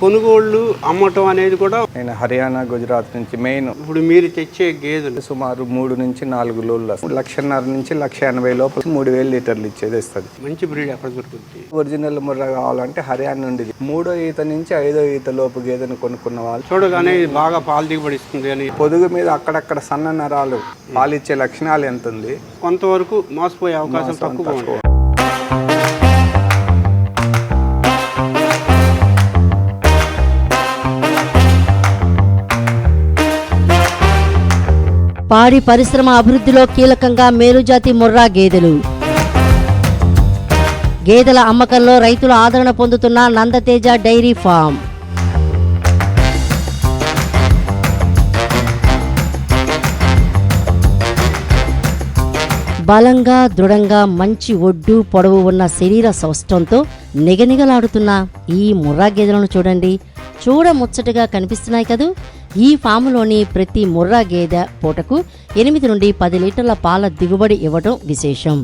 కొనుగోళ్ళు అమ్మటం అనేది కూడా నేను హర్యానా గుజరాత్ నుంచి మెయిన్ ఇప్పుడు మీరు తెచ్చే గేదెలు. సుమారు మూడు నుంచి నాలుగు లోళ్ళు లక్షన్నర నుంచి లక్ష ఎనభై లోపల మూడు వేలు లీటర్లు ఇచ్చేది ఇస్తుంది మంచి బ్రీడ్ ఎక్కడ దొరుకుతుంది? ఒరిజినల్ ముర్ర కావాలంటే హర్యానా నుండి. మూడో ఈత నుంచి ఐదో ఈత లోపు గేదెను కొనుక్కున్న వాళ్ళు చూడగానే బాగా పాలు దిగుబడి ఇస్తుంది అని. పొదుగు మీద అక్కడక్కడ సన్న నరాలు పాలిచ్చే లక్షణాలు ఎంత ఉంది? కొంతవరకు మోసపోయే అవకాశం తక్కువ. పాడి పరిశ్రమ అభివృద్ధిలో కీలకంగా మేలుజాతి ముర్రా గేదెలు. గేదెల అమ్మకంలో రైతుల ఆదరణ పొందుతున్న నందతేజ డైరీ ఫామ్. బలంగా దృఢంగా మంచి ఒడ్డు పొడవు ఉన్న శరీర సౌష్టంతో నిగనిగలాడుతున్న ఈ ముర్రా గేదెలను చూడండి. చూడ ముచ్చటగా కనిపిస్తున్నాయి కదూ. ఈ ఫాములోని ప్రతి ముర్రా గేదె పూటకు ఎనిమిది నుండి పది లీటర్ల పాల దిగుబడి ఇవ్వడం విశేషం.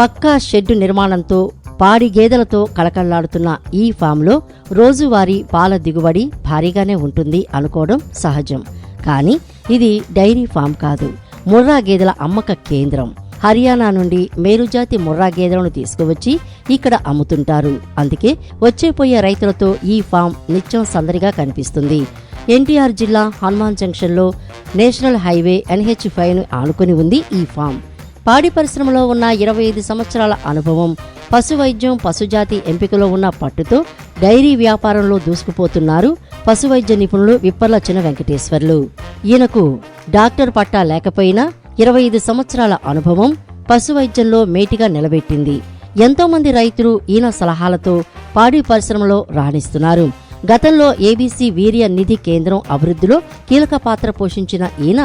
పక్కా షెడ్డు నిర్మాణంతో పాడి గేదెలతో కళకళలాడుతున్న ఈ ఫామ్లో రోజువారీ పాల దిగుబడి భారీగానే ఉంటుంది అనుకోవడం సహజం. కానీ ఇది డైరీ ఫామ్ కాదు ముర్రా గేదెల అమ్మక కేంద్రం. హర్యానా నుండి మేలుజాతి ముర్రా గేదెలను తీసుకువచ్చి ఇక్కడ అమ్ముతుంటారు. అందుకే వచ్చేపోయే రైతులతో ఈ ఫామ్ నిత్యం సందడిగా కనిపిస్తుంది. ఎన్టీఆర్ జిల్లా హనుమాన్ జంక్షన్లో నేషనల్ హైవే ఎన్హెచ్ ఫైవ్ను ఆనుకుని ఉంది ఈ ఫామ్. పాడి పరిశ్రమలో ఉన్న ఇరవై ఐదు సంవత్సరాల అనుభవం పశు వైద్యం పశుజాతి ఎంపికలో ఉన్న పట్టుతో డైరీ వ్యాపారంలో దూసుకుపోతున్నారు పశు వైద్య నిపుణులు విప్పర్ల వెంకటేశ్వర్లు. ఈయనకు డాక్టర్ పట్టా లేకపోయినా ఇరవై ఐదు సంవత్సరాల అనుభవం పశు వైద్యంలో మేటిగా నిలబెట్టింది. ఎంతోమంది రైతులు ఈయన సలహాలతో పాడి పరిశ్రమలో రాణిస్తున్నారు. గతంలో ఏబీసీ వీర్య నిధి కేంద్రం అభివృద్ధిలో కీలక పాత్ర పోషించిన ఈయన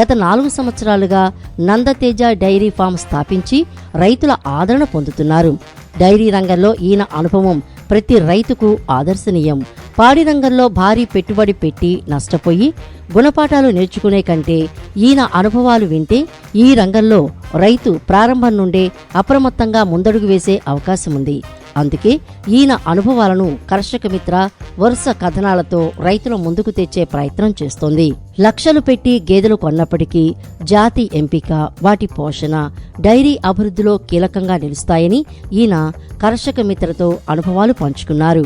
గత నాలుగు సంవత్సరాలుగా నందతేజ డైరీ ఫామ్ స్థాపించి రైతుల ఆదరణ పొందుతున్నారు. డైరీ రంగంలో ఈయన అనుభవం ప్రతి రైతుకు ఆదర్శనీయం. పాడి రంగంలో భారీ పెట్టుబడి పెట్టి నష్టపోయి గుణపాఠాలు నేర్చుకునే కంటే ఈయన అనుభవాలు వింటే ఈ రంగంలో రైతు ప్రారంభం నుండే అప్రమత్తంగా ముందడుగు వేసే అవకాశం ఉంది అందుకే ఈయన అనుభవాలను కర్షక మిత్ర వరుస కథనాలతో రైతుల ముందుకు తెచ్చే ప్రయత్నం చేస్తోంది. లక్షలు పెట్టి గేదెలు కొన్నప్పటికీ జాతి ఎంపిక వాటి పోషణ డైరీ అభివృద్ధిలో కీలకంగా నిలుస్తాయని ఈయన కర్షక మిత్రతో అనుభవాలు పంచుకున్నారు.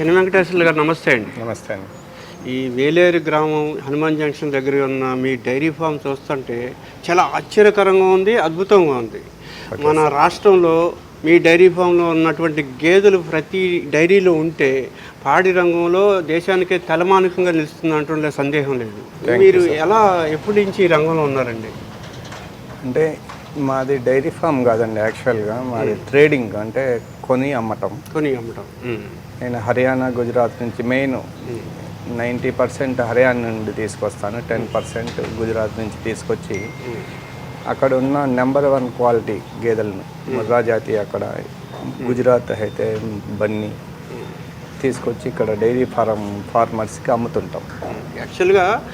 చిన్న వెంకటేశ్వర్లు గారు నమస్తే అండి. నమస్తే అండి. ఈ వేలేరు గ్రామం హనుమాన్ జంక్షన్ దగ్గర ఉన్న మీ డైరీ ఫామ్ చూస్తుంటే చాలా ఆశ్చర్యకరంగా ఉంది అద్భుతంగా ఉంది. మన రాష్ట్రంలో మీ డైరీ ఫామ్లో ఉన్నటువంటి గేదెలు ప్రతి డైరీలో ఉంటే పాడి రంగంలో దేశానికే తలమానికంగా నిలుస్తుంది అంటుండే సందేహం లేదు. మీరు ఎలా ఎప్పటి నుంచి ఈ రంగంలో ఉన్నారండి? అంటే మాది డైరీ ఫామ్ కాదండి యాక్చువల్గా మాది ట్రేడింగ్ అంటే కొని అమ్మటం. కొని అమ్మటం. ఉమ్. నేను హర్యానా గుజరాత్ నుంచి మెయిన్ నైంటీ పర్సెంట్ హర్యానా నుండి తీసుకొస్తాను టెన్ పర్సెంట్ గుజరాత్ నుంచి తీసుకొచ్చి అక్కడ ఉన్న నెంబర్ వన్ క్వాలిటీ గేదెలను. ముర్రా జాతి అక్కడ గుజరాత్ అయితే బన్నీ తీసుకొచ్చి ఇక్కడ డైరీ ఫారం ఫార్మర్స్కి అమ్ముతుంటాం. యాక్చువల్గా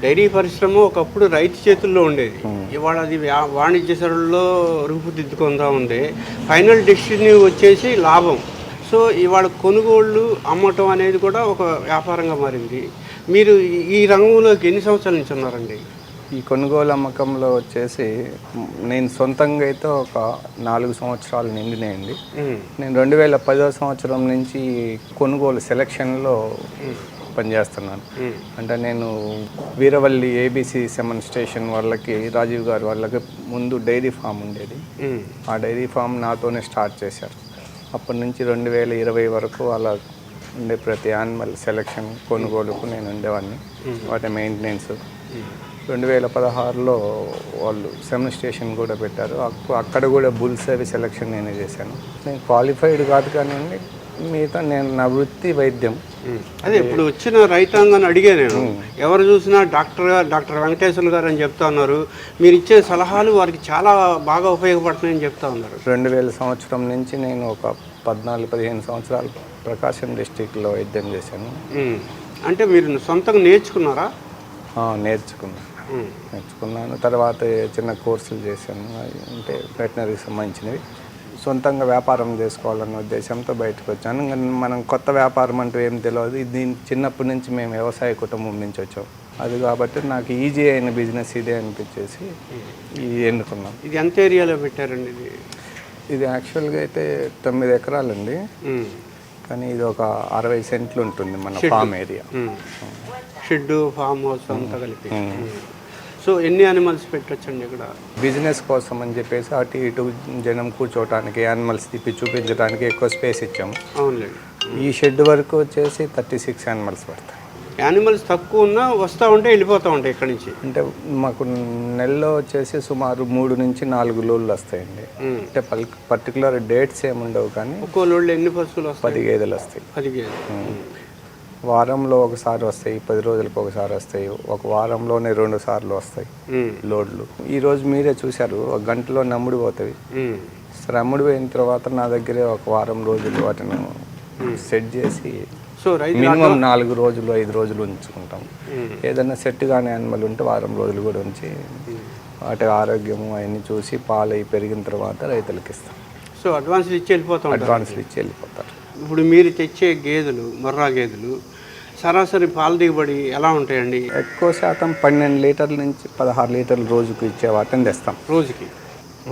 డైరీ పరిశ్రమ ఒకప్పుడు రైతు చేతుల్లో ఉండేది. ఇవాళ అది వాణిజ్య సరుల్లో రూపుదిద్దుకుందా ఉంది. ఫైనల్ డెసిషన్ వచ్చేసి లాభం. సో ఇవాళ కొనుగోళ్ళు అమ్మటం అనేది కూడా ఒక వ్యాపారంగా మారింది. మీరు ఈ- ఈ రంగంలోకి ఎన్ని సంవత్సరాల నుంచి ఉన్నారండి? ఈ కొనుగోలు అమ్మకంలో వచ్చేసి నేను సొంతంగా అయితే ఒక నాలుగు సంవత్సరాలు నిండినాయండి. నేను రెండు వేల పదో సంవత్సరం నుంచి కొనుగోలు సెలక్షన్లో పనిచేస్తున్నాను. అంటే నేను వీరవల్లి ఏబీసీ సెమన్ స్టేషన్ వాళ్ళకి రాజీవ్ గారి వాళ్ళకి ముందు డైరీ ఫామ్ ఉండేది. ఆ డైరీ ఫామ్ నాతోనే స్టార్ట్ చేశారు. అప్పటి నుంచి రెండు వేల ఇరవై వరకు వాళ్ళ ఉండే ప్రతి యానిమల్ సెలక్షన్ కొనుగోలుకు నేను ఉండేవాడిని. వాటి మెయింటెనెన్స్. రెండు వేల పదహారులో వాళ్ళు సెమన్ స్టేషన్ కూడా పెట్టారు. అక్కడ కూడా బుల్స్ అవి సెలక్షన్ నేనే చేశాను. నేను క్వాలిఫైడ్ కాదు కానివ్వండి మిగతా నేను నా వృత్తి వైద్యం. అదే ఇప్పుడు వచ్చిన రైతాంగాన్ని అడిగే నేను. ఎవరు చూసినా డాక్టర్ గారు డాక్టర్ వెంకటేశ్వర్లు గారు అని చెప్తా ఉన్నారు. మీరు ఇచ్చే సలహాలు వారికి చాలా బాగా ఉపయోగపడుతున్నాయని చెప్తా ఉన్నారు. రెండు వేల సంవత్సరం నుంచి నేను ఒక పద్నాలుగు పదిహేను సంవత్సరాలు ప్రకాశం డిస్టిక్లో వైద్యం చేశాను. అంటే మీరు సొంతంగా నేర్చుకున్నారా? నేర్చుకున్నాను. నేర్చుకున్నాను. తర్వాత చిన్న కోర్సులు చేశాను. అంటే వెటనరీకి సంబంధించినవి. సొంతంగా వ్యాపారం చేసుకోవాలన్న ఉద్దేశంతో బయటకు వచ్చాను. మనం కొత్త వ్యాపారం అంటూ ఏం తెలియదు ఇది చిన్నప్పటి నుంచి మేము వ్యవసాయ కుటుంబం నుంచి వచ్చాం. అది కాబట్టి నాకు ఈజీ అయిన బిజినెస్ ఇదే అనిపించేసి ఇది ఎన్నుకున్నాం. ఇది ఎంత ఏరియాలో పెట్టారండి ఇది? ఇది యాక్చువల్గా అయితే తొమ్మిది ఎకరాలండి. కానీ ఇది ఒక అరవై సెంట్లు ఉంటుంది మన farm area. Shed farm house అంతా కలిపి. సో ఎన్ని యానిమల్స్ పెట్టొచ్చండి ఇక్కడ? బిజినెస్ కోసం అని చెప్పేసి అటు ఇటు జనం కూర్చోవటానికి యానిమల్స్ తిప్పి చూపించడానికి ఎక్కువ స్పేస్ ఇచ్చాము. అవునులేండి. ఈ షెడ్ వరకు వచ్చేసి థర్టీ సిక్స్ యానిమల్స్ పడతాయి. యానిమల్స్ తక్కువ ఉన్నా వస్తూ ఉంటే వెళ్ళిపోతూ ఉంటాయి ఇక్కడి నుంచి. అంటే మాకు నెలలో వచ్చేసి సుమారు మూడు నుంచి నాలుగు లోళ్ళు వస్తాయండి. అంటే పర్టికులర్ డేట్స్ ఏమి ఉండవు కానీ ఒక్కో లోడ్లో ఎన్ని పశువులు వస్తాయి? పది గేదెలు వస్తాయి. పది గేదెలు వారంలో ఒకసారి వస్తాయి పది రోజులకు ఒకసారి వస్తాయి ఒక వారంలోనే రెండు సార్లు వస్తాయి. లోడ్లు. ఈరోజు మీరే చూశారు ఒక గంటలో నమ్ముడు పోతాయి. పోయిన తర్వాత నా దగ్గరే ఒక వారం రోజులు వాటిని సెట్ చేసి సో మినిమం నాలుగు రోజులు ఐదు రోజులు ఉంచుకుంటాం. ఉమ్. ఏదైనా సెట్ కాని యానిమల్ ఉంటే వారం రోజులు కూడా ఉంచి వాటి ఆరోగ్యము అవన్నీ చూసి పాలు అవి పెరిగిన తర్వాత రైతులకు ఇస్తాం. సో అడ్వాన్స్లు ఇచ్చి వెళ్ళిపోతూ అడ్వాన్స్లు ఇచ్చి వెళ్ళిపోతారు. ఇప్పుడు మీరు తెచ్చే గేదెలు మొర్రా గేదెలు సరాసరి పాల దిగుబడి ఎలా ఉంటాయండి? ఎక్కువ శాతం పన్నెండు లీటర్ల నుంచి పదహారు లీటర్ల రోజుకు ఇచ్చే వాటిని తెస్తాం. రోజుకి?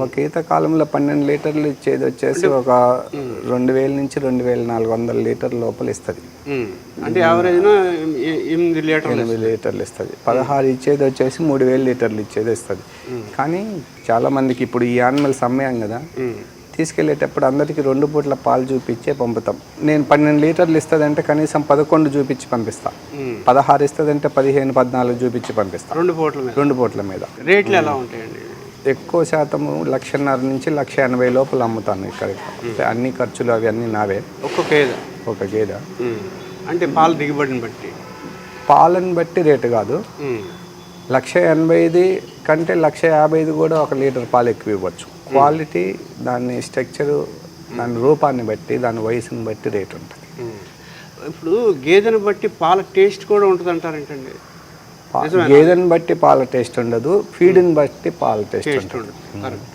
ఒక ఈత కాలంలో పన్నెండు లీటర్లు ఇచ్చేది వచ్చేసి ఒక రెండు వేల నుంచి రెండు వేల నాలుగు వందల లీటర్ల లోపల ఇస్తుంది. అంటే ఎనిమిది లీటర్లు ఎనిమిది లీటర్లు ఇస్తుంది. పదహారు ఇచ్చేది వచ్చేసి మూడు వేల లీటర్లు ఇచ్చేది ఇస్తుంది. కానీ చాలా మందికి ఇప్పుడు ఈ యానిమల్స్ అమ్మేయం కదా. తీసుకెళ్ళేటప్పుడు అందరికీ రెండు పూట్ల పాలు చూపించే పంపుతాం. నేను పన్నెండు లీటర్లు ఇస్తుందంటే కనీసం పదకొండు చూపించి పంపిస్తా. పదహారు ఇస్తుందంటే పదిహేను పద్నాలుగు చూపించి పంపిస్తా. రెండు పూటల మీద. రెండు పూట్ల మీద. రేట్లు ఎలా ఉంటాయండి? ఎక్కువ శాతము లక్షన్నర నుంచి లక్ష ఎనభై లోపల అమ్ముతాను ఇక్కడ అన్ని ఖర్చులు అవి అన్నీ నావే. గేదె? ఒక గేదె. అంటే పాల దిగుబడిని బట్టి? పాలను బట్టి రేటు కాదు. లక్ష ఎనభైది కంటే లక్ష యాభైది కూడా ఒక లీటర్ పాలు ఎక్కువ ఇవ్వచ్చు. క్వాలిటీ దాని స్ట్రక్చరు దాని రూపాన్ని బట్టి దాని వయసుని బట్టి రేట్ ఉంటుంది. ఇప్పుడు గేదెని బట్టి పాల టేస్ట్ కూడా ఉంటుంది అంటారేంటండి గేదెని బట్టి పాల టేస్ట్ ఉండదు ఫీడ్ని బట్టి పాల టేస్ట్ ఉంటుంది ఉంటుంది కరెక్ట్.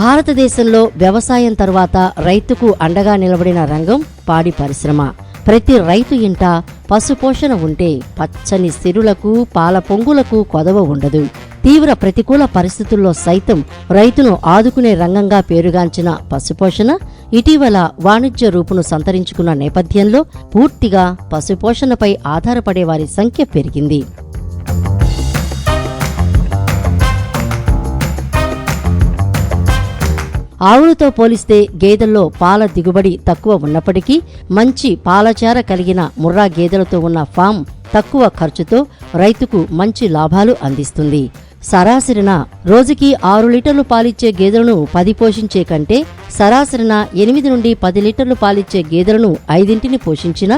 భారతదేశంలో వ్యవసాయం తర్వాత రైతుకు అండగా నిలబడిన రంగం పాడి పరిశ్రమ. ప్రతి రైతు ఇంట పశుపోషణ ఉంటే పచ్చని సిరులకు పాల పొంగులకు కొదవ ఉండదు. తీవ్ర ప్రతికూల పరిస్థితుల్లో సైతం రైతును ఆదుకునే రంగంగా పేరుగాంచిన పశుపోషణ ఇటీవల వాణిజ్య రూపును సంతరించుకున్న నేపథ్యంలో పూర్తిగా పశుపోషణపై ఆధారపడే వారి సంఖ్య పెరిగింది. ఆవులతో పోలిస్తే గేదెల్లో పాల దిగుబడి తక్కువ ఉన్నప్పటికీ మంచి పాలచార కలిగిన ముర్రా గేదెలతో ఉన్న ఫామ్ తక్కువ ఖర్చుతో రైతుకు మంచి లాభాలు అందిస్తుంది. సరాసరిన రోజుకి ఆరు లీటర్లు పాలిచ్చే గేదెలను పది పోషించే కంటే సరాసరిన ఎనిమిది నుండి పది లీటర్లు పాలిచ్చే గేదెలను ఐదింటిని పోషించిన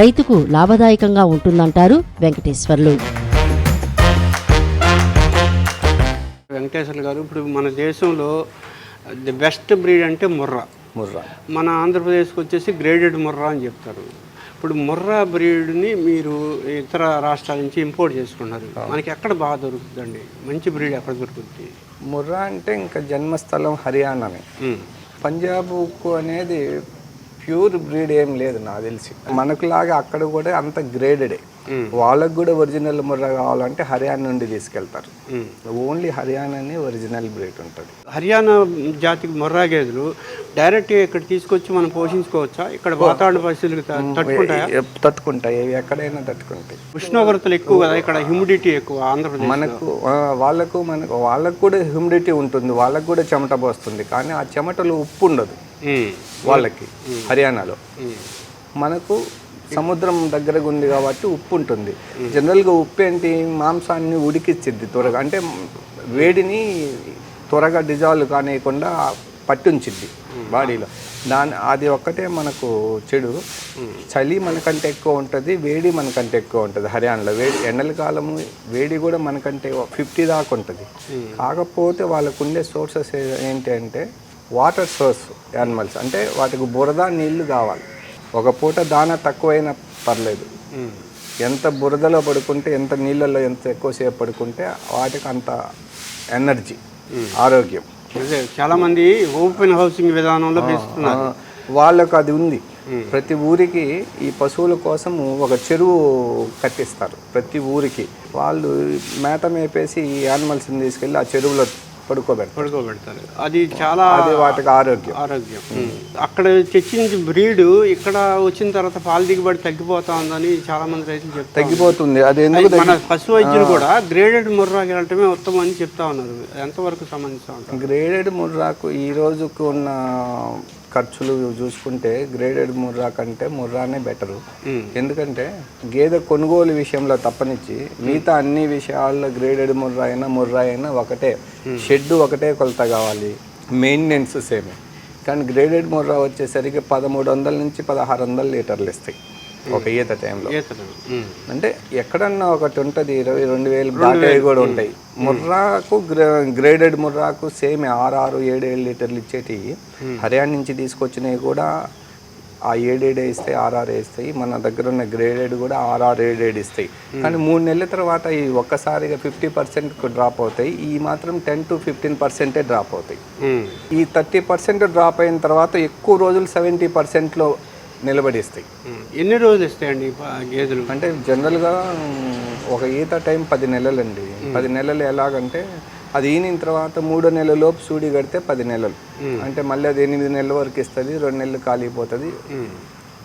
రైతుకు లాభదాయకంగా ఉంటుందంటారు వెంకటేశ్వర్లు. వెంకటేశ్వర్లు గారు ఇప్పుడు మన దేశంలో ది బెస్ట్ బ్రీడ్ అంటే ముర్రా. ముర్రా. మన ఆంధ్రప్రదేశ్కి వచ్చేసి గ్రేడెడ్ ముర్రా అని చెప్తారు. ఇప్పుడు ముర్రా బ్రీడ్ని మీరు ఇతర రాష్ట్రాల నుంచి ఇంపోర్ట్ చేసుకున్నారు. మనకి ఎక్కడ బాగా దొరుకుతుందండి? మంచి బ్రీడ్ ఎక్కడ దొరుకుతుంది? ముర్రా అంటే ఇంకా జన్మస్థలం హర్యానానే. ఉమ్. పంజాబ్ ఉక్కు అనేది ప్యూర్ బ్రీడ్ ఏం లేదు నాకు తెలిసి. మనకులాగా అక్కడ కూడా అంత గ్రేడెడే వాళ్ళకు కూడా ఒరిజినల్ ముర్రా కావాలంటే హర్యానా నుండి తీసుకెళ్తారు. ఓన్లీ హర్యానానే ఒరిజినల్ బ్రీడ్ ఉంటుంది. హర్యానా జాతికి మొర్రా గేదెలు డైరెక్ట్గా ఇక్కడ తీసుకొచ్చి మనం పోషించుకోవచ్చా? ఇక్కడ వాతావరణ పరిస్థితులకు త- తట్టుకుంటాయా? తట్టుకుంటాయి. ఇవి ఎక్కడైనా తట్టుకుంటాయి. ఉష్ణోగ్రతలు ఎక్కువ కదా ఇక్కడ హ్యూమిడిటీ ఎక్కువ ఆంధ్రప్రదేశ్ మనకు వాళ్ళకు మనకు వాళ్ళకు కూడా హ్యూమిడిటీ ఉంటుంది వాళ్ళకు కూడా చెమట పోస్తుంది కానీ ఆ చెమటలో ఉప్పు ఉండదు వాళ్ళకి హర్యానాలో. మనకు సముద్రం దగ్గరగా ఉంది కాబట్టి ఉప్పు ఉంటుంది జనరల్గా ఉప్పు ఏంటి మాంసాన్ని ఉడికిచ్చిద్ది త్వరగా. అంటే వేడిని త్వరగా డిజాల్వ్ కానియకుండా పట్టుంచిద్ది బాడీలో. దాని అది ఒక్కటే మనకు చెడు. చలి మనకంటే ఎక్కువ ఉంటుంది వేడి మనకంటే ఎక్కువ ఉంటుంది హర్యానాలో. వేడి ఎండల కాలము వేడి కూడా మనకంటే ఫిఫ్టీ దాకా ఉంటుంది. కాకపోతే వాళ్ళకు ఉండే సోర్సెస్ ఏంటి అంటే వాటర్ సోర్స్ యానిమల్స్. అంటే వాటికి బురద నీళ్ళు కావాలి. ఒక పూట దాన తక్కువైనా పర్లేదు. ఎంత బురదలో పడుకుంటే ఎంత నీళ్ళల్లో ఎంత ఎక్కువసేపు పడుకుంటే వాటికి అంత ఎనర్జీ ఆరోగ్యం. అదే చాలా మంది ఓపెన్ హౌసింగ్ విధానంలో వాళ్ళకు అది ఉంది. ప్రతి ఊరికి ఈ పశువుల కోసం ఒక చెరువు కట్టిస్తారు. ప్రతి ఊరికి. వాళ్ళు మేత మేపేసి ఈ యానిమల్స్ని తీసుకెళ్ళి ఆ చెరువులో పడుకోబెడతారు. పడుకోబెడతారు. అది చాలా అది వాటికి ఆరోగ్యం. ఆరోగ్యం. అక్కడ తెచ్చిన బ్రీడ్ ఇక్కడ వచ్చిన తర్వాత పాల దిగుబడి తగ్గిపోతా ఉందని చాలా మంది రైతులు చెప్తారు తగ్గిపోతుంది. అది ఎందుకు మన పశు వైద్యులు కూడా గ్రేడెడ్ ముర్రాకి వెళ్ళటమే ఉత్తమం అని చెప్తా ఉన్నారు. ఎంతవరకు సంబంధించి గ్రేడెడ్ ముర్రాకు ఈ రోజుకు ఉన్న ఖర్చులు చూసుకుంటే గ్రేడెడ్ ముర్రా కంటే ముర్రానే బెటరు ఎందుకంటే గేదె కొనుగోలు విషయంలో తప్పనిచ్చి మిగతా అన్ని విషయాల్లో గ్రేడెడ్ ముర్రా అయినా ముర్రా అయినా ఒకటే. షెడ్ ఒకటే కొలత కావాలి. మెయింటెనెన్స్ సేమ్ కానీ గ్రేడెడ్ ముర్రా వచ్చేసరికి పదమూడు వందల నుంచి పదహారు వందల లీటర్లు ఇస్తాయి. ఒక ఈత టైంలో. అంటే ఎక్కడన్నా ఒకటి ఉంటుంది ఇరవై రెండు వేలు దాటేవి కూడా ఉంటాయి. ముర్రాకు గ్రే- గ్రేడెడ్ ముర్రాకు సేమ్ ఆరు ఆరు ఏడు ఏడు లీటర్లు ఇచ్చేటి హర్యానా నుంచి తీసుకొచ్చినవి కూడా ఆ ఏడేడే ఇస్తాయి ఆర్ఆర్ ఇస్తాయి మన దగ్గర ఉన్న గ్రేడెడ్ కూడా ఆర్ఆర్ ఏడేడు ఇస్తాయి. కానీ మూడు నెలల తర్వాత ఈ ఒక్కసారిగా ఫిఫ్టీ పర్సెంట్ డ్రాప్ అవుతాయి. ఈ మాత్రం టెన్ టు ఫిఫ్టీన్ పర్సెంటే డ్రాప్ అవుతాయి. ఈ థర్టీ పర్సెంట్ డ్రాప్ అయిన తర్వాత ఎక్కువ రోజులు సెవెంటీ పర్సెంట్లో నిలబడిస్తాయి. ఎన్ని రోజులు ఇస్తాయండి గేదెలు? అంటే జనరల్గా ఒక ఈత టైం పది నెలలండి. పది నెలలు ఎలాగంటే అది ఈనిన తర్వాత మూడో నెలల లోపు సూడి కడితే పది నెలలు. అంటే మళ్ళీ అది ఎనిమిది నెలల వరకు ఇస్తుంది రెండు నెలలు కాలిపోతుంది.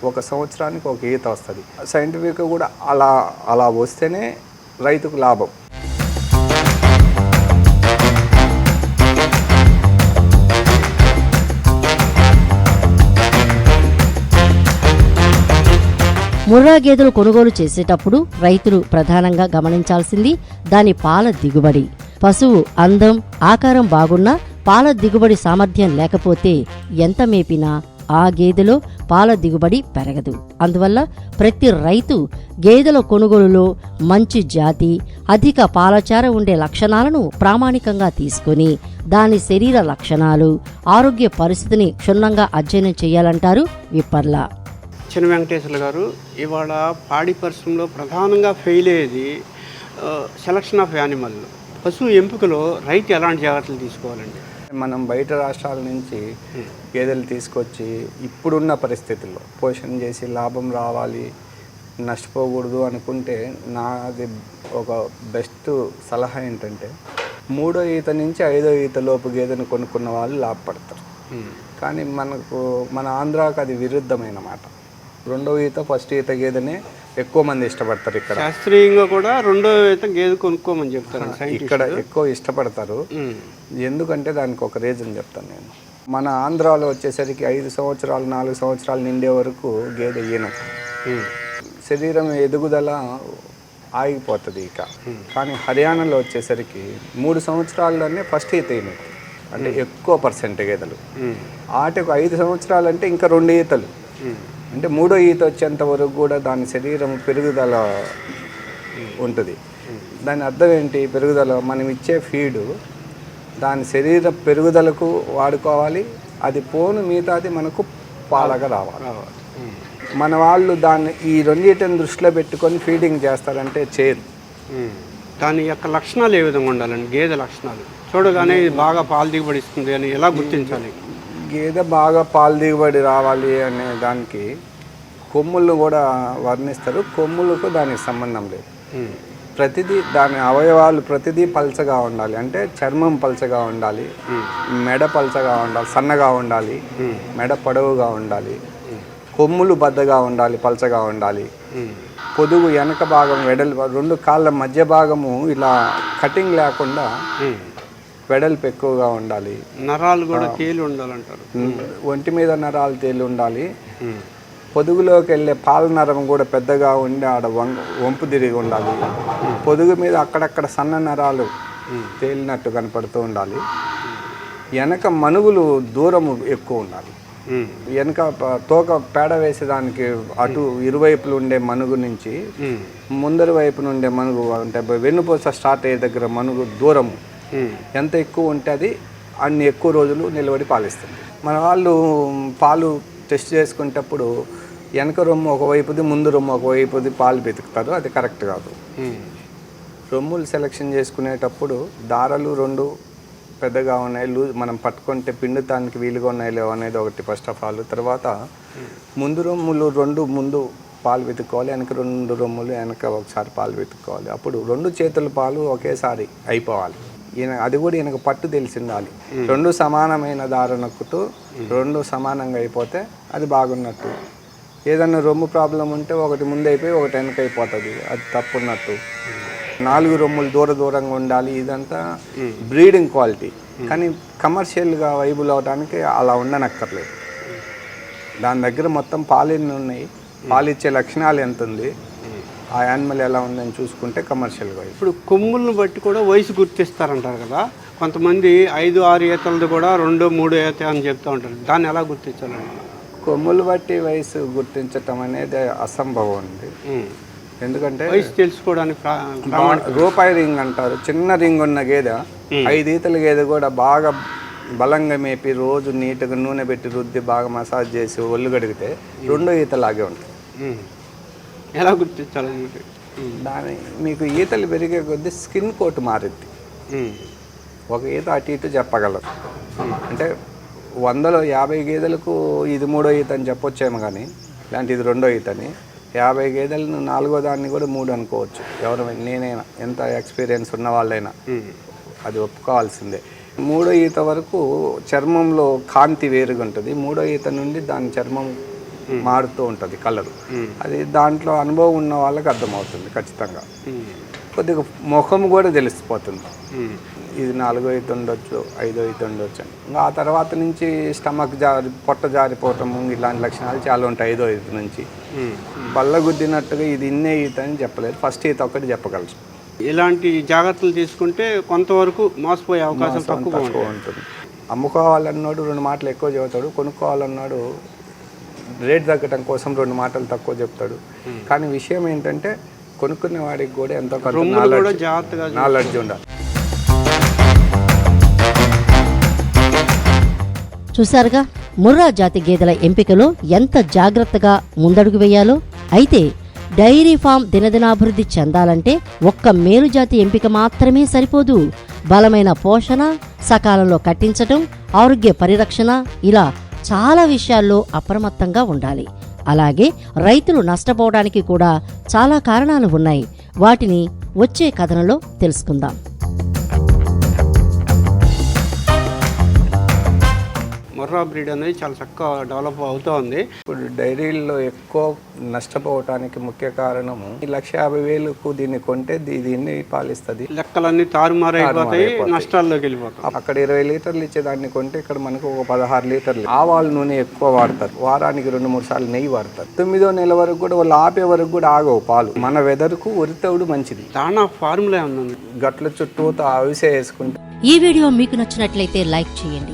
ఒక సంవత్సరానికి ఒక ఈత వస్తుంది. సైంటిఫిక్గా కూడా అలా అలా వస్తేనే రైతుకు లాభం. ముర్రా గేదెలు కొనుగోలు చేసేటప్పుడు రైతులు ప్రధానంగా గమనించాల్సింది దాని పాల దిగుబడి. పశువు అందం ఆకారం బాగున్నా పాల దిగుబడి సామర్థ్యం లేకపోతే ఎంత మేపినా ఆ గేదెలో పాల దిగుబడి పెరగదు. అందువల్ల ప్రతి రైతు గేదెల కొనుగోలులో మంచి జాతి అధిక పాలచార ఉండే లక్షణాలను ప్రామాణికంగా తీసుకొని దాని శరీర లక్షణాలు ఆరోగ్య పరిస్థితిని క్షుణ్ణంగా అధ్యయనం చేయాలంటారు విప్పర్లా. చిన్న వెంకటేశ్వర్లు గారు ఇవాళ పాడి పరిశ్రమలో ప్రధానంగా ఫెయిల్ అయ్యేది సెలక్షన్ ఆఫ్ యానిమల్ పశువు ఎంపికలో రైతు ఎలాంటి జాగ్రత్తలు తీసుకోవాలండి? మనం బయట రాష్ట్రాల నుంచి గేదెలు తీసుకొచ్చి ఇప్పుడున్న పరిస్థితుల్లో పోషణ చేసి లాభం రావాలి నష్టపోకూడదు అనుకుంటే నాది ఒక బెస్ట్ సలహా ఏంటంటే మూడో ఈత నుంచి ఐదో ఈత లోపు గేదెను కొనుక్కున్న వాళ్ళు లాభపడతారు. కానీ మనకు మన ఆంధ్రాకు అది విరుద్ధమైన మాట. రెండో ఈత ఫస్ట్ ఈత గేదెనే ఎక్కువ మంది ఇష్టపడతారు ఇక్కడ. శాస్త్రీయంగా కూడా రెండో అయితే గేదె కొనుక్కోమని చెప్తారు ఇక్కడ ఎక్కువ ఇష్టపడతారు. ఎందుకంటే దానికి ఒక రీజన్ చెప్తాను నేను. మన ఆంధ్రాలో వచ్చేసరికి ఐదు సంవత్సరాలు నాలుగు సంవత్సరాలు నిండే వరకు గేదె ఈనదు శరీరం ఎదుగుదల ఆగిపోతుంది ఇక. కానీ హర్యానాలో వచ్చేసరికి మూడు సంవత్సరాల్లోనే ఫస్ట్ ఈత ఈనదు అంటే ఎక్కువ పర్సెంట్ గేదెలు. ఆటకు ఐదు సంవత్సరాలు అంటే ఇంకా రెండు ఈతలు. అంటే మూడో ఈత వచ్చేంత వరకు కూడా దాని శరీరం పెరుగుదల ఉంటుంది. దాని అర్థం ఏంటి? పెరుగుదల మనం ఇచ్చే ఫీడు దాని శరీర పెరుగుదలకు వాడుకోవాలి. అది పోను మిగతాది మనకు పాలగా రావాలి. మన వాళ్ళు దాన్ని ఈ రెండింటిని దృష్టిలో పెట్టుకొని ఫీడింగ్ చేస్తారంటే చేయరు దాని యొక్క లక్షణాలు ఏ విధంగా ఉండాలండి? గేదె లక్షణాలు. చూడగానే బాగా పాలు దిగుబడి ఇస్తుంది అని ఎలా గుర్తించాలి? గేదె బాగా పాలు దిగుబడి రావాలి అనే దానికి కొమ్ములు కూడా వర్ణిస్తారు. కొమ్ములకు దానికి సంబంధం లేదు. ప్రతిదీ దాని అవయవాలు ప్రతిదీ పల్చగా ఉండాలి. అంటే చర్మం పల్చగా ఉండాలి. మెడ పల్చగా ఉండాలి. సన్నగా ఉండాలి. మెడ పొడవుగా ఉండాలి. కొమ్ములు బద్దగా ఉండాలి పల్చగా ఉండాలి. పొదుగు వెనక భాగం వెడల్పు రెండు కాళ్ళ మధ్య భాగము ఇలా కటింగ్ లేకుండా. వెడల్పు ఎక్కువగా ఉండాలి. నరాలు కూడా తేలి ఉండాలంటారు. ఒంటి మీద నరాలు తేలి ఉండాలి. పొదుగులోకి వెళ్ళే పాల నరం కూడా పెద్దగా ఉండి ఆడ వంపు తిరిగి ఉండాలి. పొదుగు మీద అక్కడక్కడ సన్న నరాలు తేలినట్టు కనపడుతూ ఉండాలి. వెనక మనుగులు దూరము ఎక్కువ ఉండాలి. వెనక తోక పేడ వేసేదానికి అటు ఇరువైపులు ఉండే మనుగు నుంచి ముందరి వైపు నుండే మనుగు అంటే వెన్నుపూస స్టార్ట్ అయ్యే దగ్గర మనుగు దూరము. ఎంత ఎక్కువ ఉంటే అది అన్ని ఎక్కువ రోజులు నిలబడి పాలిస్తుంది. మన వాళ్ళు పాలు టెస్ట్ చేసుకునేటప్పుడు వెనక రొమ్ము ఒకవైపుది ముందు రొమ్ము ఒకవైపుది పాలు వెతుకుతారు. అది కరెక్ట్ కాదు. రొమ్ములు సెలెక్షన్ చేసుకునేటప్పుడు దారాలు రెండు పెద్దగా ఉన్నాయి. లూజ్ మనం పట్టుకుంటే పిండుతానికి వీలుగా ఉన్నాయి లేవు అనేది ఒకటి ఫస్ట్ ఆఫ్ ఆల్ తర్వాత ముందు రొమ్ములు రెండు ముందు పాలు వెతుక్కోవాలి వెనక రెండు రొమ్ములు వెనక ఒకసారి పాలు వెతుక్కోవాలి. అప్పుడు రెండు చేతుల పాలు ఒకేసారి అయిపోవాలి. ఈయన అది కూడా ఈయనకు పట్టు తెలిసి ఉండాలి రెండు సమానమైన దార నొక్కుతూ రెండు సమానంగా అయిపోతే అది బాగున్నట్టు. ఏదన్నా రొమ్ము ప్రాబ్లం ఉంటే ఒకటి ముందైపోయి ఒకటి వెనక అయిపోతుంది అది తప్పున్నట్టు. నాలుగు రొమ్ములు దూర దూరంగా ఉండాలి. ఇదంతా బ్రీడింగ్ క్వాలిటీ. కానీ కమర్షియల్గా వైబుల్ అవడానికి అలా ఉండనక్కర్లేదు. దాని దగ్గర మొత్తం పాలెన్ని ఉన్నాయి. పాలిచ్చే లక్షణాలు ఎంత ఉంది ఆ యానిమల్ ఎలా ఉందని చూసుకుంటే కమర్షియల్గా ఇప్పుడు కొమ్ములను బట్టి కూడా వయసు గుర్తిస్తారంటారు కదా. కొంతమంది ఐదు ఆరు ఈతలది కూడా రెండు మూడు ఈత అని చెప్తూ ఉంటారు. దాన్ని ఎలా గుర్తించాలండి? కొమ్ములు బట్టి వయసు గుర్తించటం అనేది అసంభవం ఉంది ఎందుకంటే వయసు తెలుసుకోవడానికి రూపాయి రింగ్ అంటారు. చిన్న రింగ్ ఉన్న గేదె ఐదు ఈతల గేదె కూడా బాగా బలంగా మేపి రోజు నీట్గా నూనె పెట్టి రుద్ది బాగా మసాజ్ చేసి ఒళ్ళు గడిగితే రెండో ఈత లాగే ఉంటుంది. ఎలా గుర్తించాలని ఉమ్, దాని మీకు ఈతలు పెరిగే కొద్దీ స్కిన్ కోట్ మారుద్ది ఒక ఈత అటు ఇటు చెప్పగలరు. అంటే వందలో యాభై గేదెలకు ఇది మూడో ఈత అని చెప్పొచ్చేమో కానీ ఇలాంటి ఇది రెండో ఈత అని యాభై గేదెలను నాలుగో దాన్ని కూడా మూడు అనుకోవచ్చు. ఎవరు నేనైనా ఎంత ఎక్స్పీరియన్స్ ఉన్న వాళ్ళైనా. అది ఒప్పుకోవాల్సిందే. మూడో ఈత వరకు చర్మంలో కాంతి వేరుగా ఉంటుంది. మూడో ఈత నుండి దాని చర్మం మారుతూ ఉంటుంది కలర్. అది దాంట్లో అనుభవం ఉన్న వాళ్ళకి అర్థమవుతుంది ఖచ్చితంగా. కొద్దిగా ముఖం కూడా తెలిసిపోతుంది. ఇది నాలుగో ఈత ఉండొచ్చు ఐదో ఈత ఉండొచ్చు అని. ఆ తర్వాత నుంచి స్టమక్ జారి పొట్ట జారిపోవటము ఇలాంటి లక్షణాలు చాలా ఉంటాయి ఐదో ఈత నుంచి. బల్ల గుద్దినట్టుగా ఇది ఇన్నే ఈత అని చెప్పలేదు. ఫస్ట్ ఈత ఒకటి చెప్పగలరు ఇలాంటి జాగ్రత్తలు తీసుకుంటే కొంతవరకు మోసపోయే అవకాశం తక్కువ ఉంటుంది. అమ్ముకోవాలన్నాడు రెండు మాటలు ఎక్కువ చెబుతాడు కొనుక్కోవాలన్నాడు రేట్ తగ్గటం కోసం రెండు మాటలు తక్కువ చెప్తాడు. కానీ విషయం ఏంటంటే కొనుక్కునే వాడికి కూడా ఎంతో కొంత నాలెడ్జ్ ఉండాలి. చూశారుగా? ముర్రా జాతి గేదెల ఎంపికలో ఎంత జాగ్రత్తగా ముందడుగు వేయాలో? అయితే డైరీ ఫామ్ దినదినాభివృద్ధి చెందాలంటే ఒక్క మేలు జాతి ఎంపిక మాత్రమే సరిపోదు. బలమైన పోషణ సకాలంలో కట్టించటం ఆరోగ్య పరిరక్షణ ఇలా చాలా విషయాల్లో అప్రమత్తంగా ఉండాలి. అలాగే రైతులు నష్టపోవడానికి కూడా చాలా కారణాలు ఉన్నాయి. వాటిని వచ్చే కథనంలో తెలుసుకుందాం. మొర్రా బ్రీడ్ అనేది చాలా చక్కగా డెవలప్ అవుతూ ఉంది ఇప్పుడు డైరీల్లో ఎక్కువ నష్టపోవటానికి ముఖ్య కారణము ఈ లక్ష యాభై వేలకు దీన్ని కొంటే దీ- దీన్ని పాలిస్తుంది. లెక్కలన్నీ తారుమారైపోతాయి నష్టాల్లోకి వెళ్ళిపోతాం అక్కడ ఇరవై లీటర్లు ఇచ్చేదాన్ని కొంటే ఇక్కడ మనకు ఒక పదహారు లీటర్లు. ఆవాల నూనె ఎక్కువ వాడతారు. వారానికి రెండు మూడు సార్లు నెయ్యి వాడతారు. తొమ్మిదో నెల వరకు కూడా వాళ్ళు ఆపే వరకు కూడా ఆగవు పాలు. మన వెదర్కు ఉరితవుడు మంచిది. దానా ఫార్ములా ఉంది గట్ల చుట్టూతో అవిసే వేసుకుంటే ఈ వీడియో మీకు నచ్చినట్లయితే లైక్ చేయండి.